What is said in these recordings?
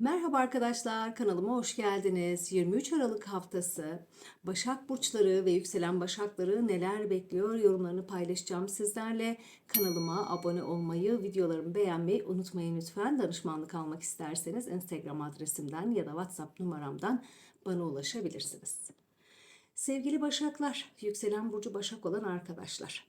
Merhaba arkadaşlar, kanalıma hoş geldiniz. 23 Aralık haftası Başak Burçları ve yükselen Başakları neler bekliyor yorumlarını paylaşacağım sizlerle. Kanalıma abone olmayı, videolarımı beğenmeyi unutmayın lütfen. Danışmanlık almak isterseniz Instagram adresimden ya da WhatsApp numaramdan bana ulaşabilirsiniz. Sevgili Başaklar, yükselen burcu Başak olan arkadaşlar.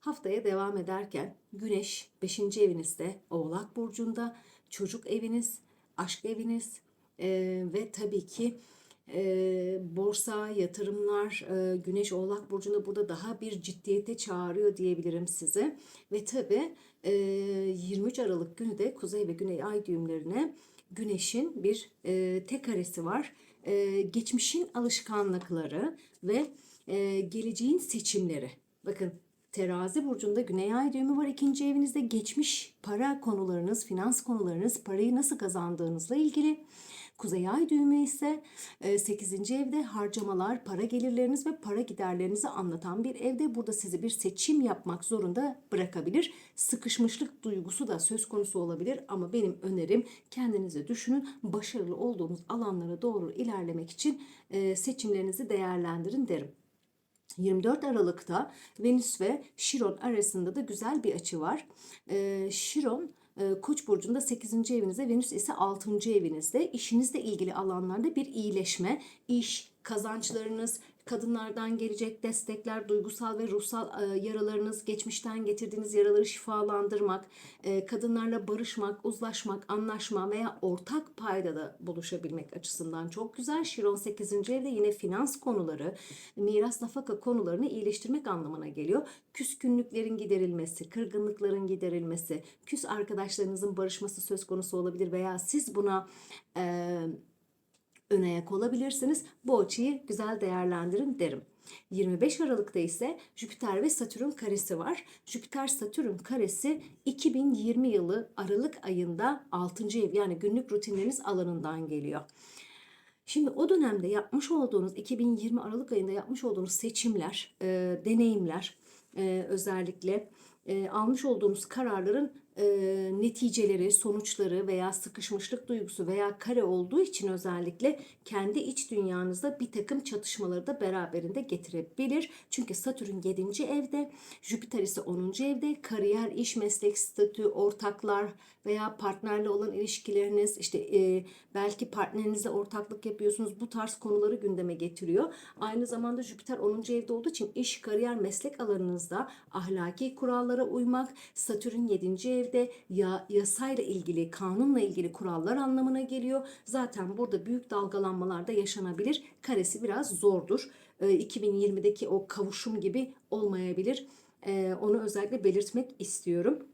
Haftaya devam ederken Güneş 5. evinizde Oğlak Burcu'nda, çocuk eviniz, aşk eviniz e, ve tabii ki e, borsa, yatırımlar, e, Güneş Oğlak Burcu'nda burada daha bir ciddiyete çağırıyor diyebilirim size. Ve tabii e, 23 Aralık günü de Kuzey ve Güney Ay düğümlerine Güneş'in bir e, tek karesi var. E, geçmişin alışkanlıkları ve e, geleceğin seçimleri. Bakın Terazi burcunda Güney Ay düğümü var ikinci evinizde. Geçmiş para konularınız, finans konularınız, parayı nasıl kazandığınızla ilgili. Kuzey Ay düğümü ise 8. evde harcamalar, para gelirleriniz ve para giderlerinizi anlatan bir evde. Burada sizi bir seçim yapmak zorunda bırakabilir. Sıkışmışlık duygusu da söz konusu olabilir ama benim önerim kendinize düşünün. Başarılı olduğunuz alanlara doğru ilerlemek için e, seçimlerinizi değerlendirin derim. 24 Aralık'ta Venüs ve Şiron arasında da güzel bir açı var. Ee, Şiron e, Koç burcunda 8. evinizde, Venüs ise 6. evinizde. İşinizle ilgili alanlarda bir iyileşme, iş, kazançlarınız, kadınlardan gelecek destekler, duygusal ve ruhsal e, yaralarınız, geçmişten getirdiğiniz yaraları şifalandırmak, e, kadınlarla barışmak, uzlaşmak, anlaşma veya ortak paydada buluşabilmek açısından çok güzel. Şiron 8. evde yine finans konuları, miras nafaka konularını iyileştirmek anlamına geliyor. Küskünlüklerin giderilmesi, kırgınlıkların giderilmesi, küs arkadaşlarınızın barışması söz konusu olabilir veya siz buna e, ön ayak olabilirsiniz. Bu açıyı güzel değerlendirin derim. 25 Aralık'ta ise Jüpiter ve Satürn karesi var. Jüpiter Satürn karesi 2020 yılı Aralık ayında 6. ev yani günlük rutinleriniz alanından geliyor. Şimdi o dönemde yapmış olduğunuz 2020 Aralık ayında yapmış olduğunuz seçimler, e, deneyimler e, özellikle e, almış olduğunuz kararların e, neticeleri, sonuçları veya sıkışmışlık duygusu veya kare olduğu için özellikle kendi iç dünyanızda bir takım çatışmaları da beraberinde getirebilir. Çünkü Satürn 7. evde, Jüpiter ise 10. evde. Kariyer, iş, meslek, statü, ortaklar veya partnerle olan ilişkileriniz, işte e, belki partnerinizle ortaklık yapıyorsunuz. Bu tarz konuları gündeme getiriyor. Aynı zamanda Jüpiter 10. evde olduğu için iş, kariyer, meslek alanınızda ahlaki kurallara uymak, Satürn 7. evde ya, yasayla ilgili, kanunla ilgili kurallar anlamına geliyor. Zaten burada büyük dalgalanmalar da yaşanabilir. Karesi biraz zordur. 2020'deki o kavuşum gibi olmayabilir. Onu özellikle belirtmek istiyorum.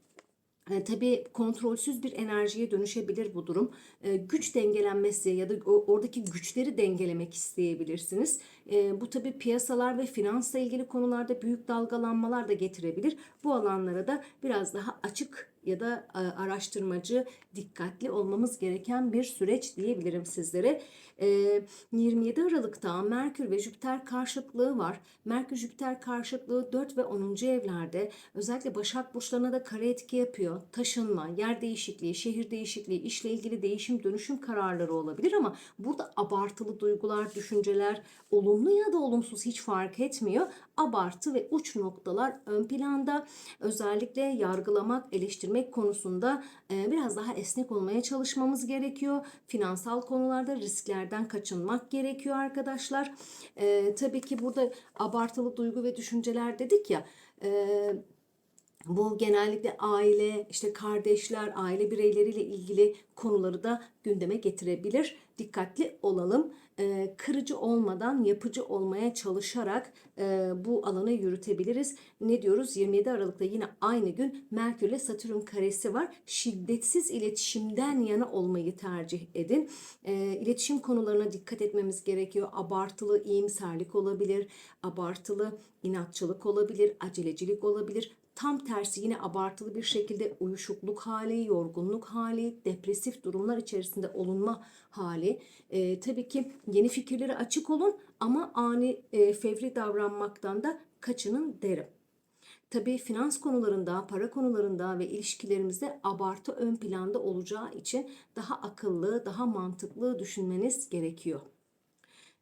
E, tabii kontrolsüz bir enerjiye dönüşebilir bu durum. E, güç dengelenmesi ya da o, oradaki güçleri dengelemek isteyebilirsiniz. E, bu tabii piyasalar ve finansla ilgili konularda büyük dalgalanmalar da getirebilir. Bu alanlara da biraz daha açık ya da e, araştırmacı, dikkatli olmamız gereken bir süreç diyebilirim sizlere. 27 e, Aralık'ta Merkür ve Jüpiter karşıtlığı var. Merkür-Jüpiter karşıtlığı 4 ve 10. evlerde özellikle Başak Burçlarına da kare etki yapıyor. Taşınma, yer değişikliği, şehir değişikliği, işle ilgili değişim dönüşüm kararları olabilir ama burada abartılı duygular, düşünceler, olumlu ya da olumsuz hiç fark etmiyor. Abartı ve uç noktalar ön planda. Özellikle yargılamak, eleştirmek konusunda e, biraz daha esnek olmaya çalışmamız gerekiyor. Finansal konularda risklerden kaçınmak gerekiyor arkadaşlar. E, tabii ki burada abartılı duygu ve düşünceler dedik ya. E, bu genellikle aile, işte kardeşler, aile bireyleriyle ilgili konuları da gündeme getirebilir. Dikkatli olalım. Ee, kırıcı olmadan yapıcı olmaya çalışarak e, bu alanı yürütebiliriz. Ne diyoruz? 27 Aralık'ta yine aynı gün Merkür ile Satürn karesi var. Şiddetsiz iletişimden yana olmayı tercih edin. E, iletişim konularına dikkat etmemiz gerekiyor. Abartılı iyimserlik olabilir, abartılı inatçılık olabilir, acelecilik olabilir Tam tersi yine abartılı bir şekilde uyuşukluk hali, yorgunluk hali, depresif durumlar içerisinde olunma hali. E, tabii ki yeni fikirlere açık olun ama ani e, fevri davranmaktan da kaçının derim. Tabii finans konularında, para konularında ve ilişkilerimizde abartı ön planda olacağı için daha akıllı, daha mantıklı düşünmeniz gerekiyor.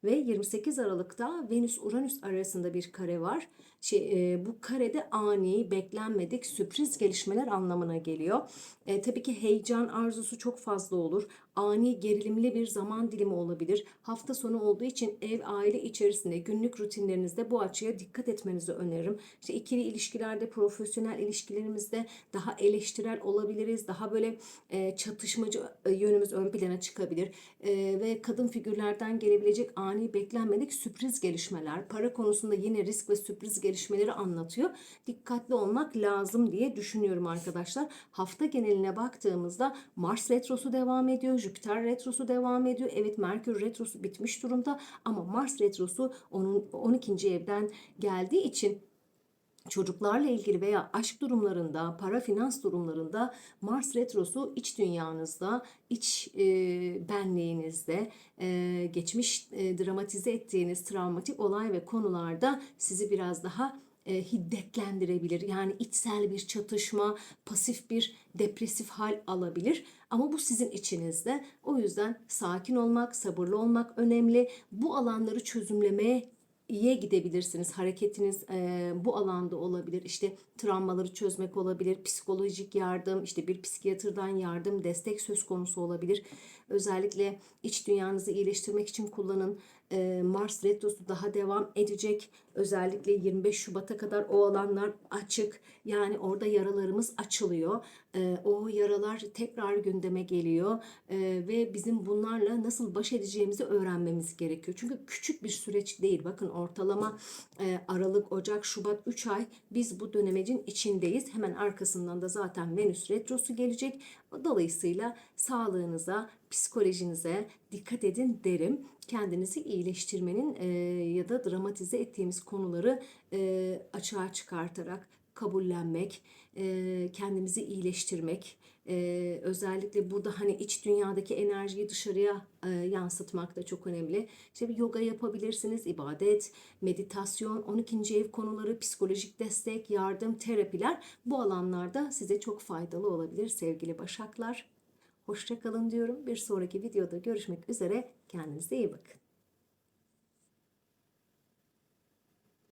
Ve 28 Aralık'ta Venüs-Uranüs arasında bir kare var. Şey, e, bu karede ani, beklenmedik sürpriz gelişmeler anlamına geliyor. E, tabii ki heyecan arzusu çok fazla olur. Ani gerilimli bir zaman dilimi olabilir. Hafta sonu olduğu için ev, aile içerisinde günlük rutinlerinizde bu açıya dikkat etmenizi öneririm. İşte ikili ilişkilerde, profesyonel ilişkilerimizde daha eleştirel olabiliriz. Daha böyle e, çatışmacı e, yönümüz ön plana çıkabilir. E, ve kadın figürlerden gelebilecek ani beklenmedik sürpriz gelişmeler. Para konusunda yine risk ve sürpriz gelişmeleri anlatıyor. Dikkatli olmak lazım diye düşünüyorum arkadaşlar. Hafta geneline baktığımızda Mars retrosu devam ediyor. Jüpiter retrosu devam ediyor. Evet Merkür retrosu bitmiş durumda ama Mars retrosu onun 12. evden geldiği için çocuklarla ilgili veya aşk durumlarında, para finans durumlarında Mars retrosu iç dünyanızda, iç e, benliğinizde, e, geçmiş e, dramatize ettiğiniz travmatik olay ve konularda sizi biraz daha e, hiddetlendirebilir. Yani içsel bir çatışma, pasif bir depresif hal alabilir. Ama bu sizin içinizde. O yüzden sakin olmak, sabırlı olmak önemli. Bu alanları çözümlemeye iyiye gidebilirsiniz. Hareketiniz e, bu alanda olabilir. İşte travmaları çözmek olabilir. Psikolojik yardım, işte bir psikiyatrdan yardım, destek söz konusu olabilir. Özellikle iç dünyanızı iyileştirmek için kullanın. E, Mars retrosu daha devam edecek. Özellikle 25 Şubat'a kadar o alanlar açık. Yani orada yaralarımız açılıyor. E, o yaralar tekrar gündeme geliyor e, ve bizim bunlarla nasıl baş edeceğimizi öğrenmemiz gerekiyor. Çünkü küçük bir süreç değil. Bakın ortalama e, Aralık, Ocak, Şubat 3 ay biz bu dönemecin içindeyiz. Hemen arkasından da zaten Venüs retrosu gelecek. Dolayısıyla sağlığınıza, psikolojinize dikkat edin derim. Kendinizi iyileştirmenin e, ya da dramatize ettiğimiz konuları e, açığa çıkartarak kabullenmek, e, kendimizi iyileştirmek, e, özellikle burada hani iç dünyadaki enerjiyi dışarıya e, yansıtmak da çok önemli. İşte bir yoga yapabilirsiniz, ibadet, meditasyon, 12. ev konuları, psikolojik destek, yardım, terapiler bu alanlarda size çok faydalı olabilir sevgili Başaklar. Hoşçakalın diyorum. Bir sonraki videoda görüşmek üzere. Kendinize iyi bakın.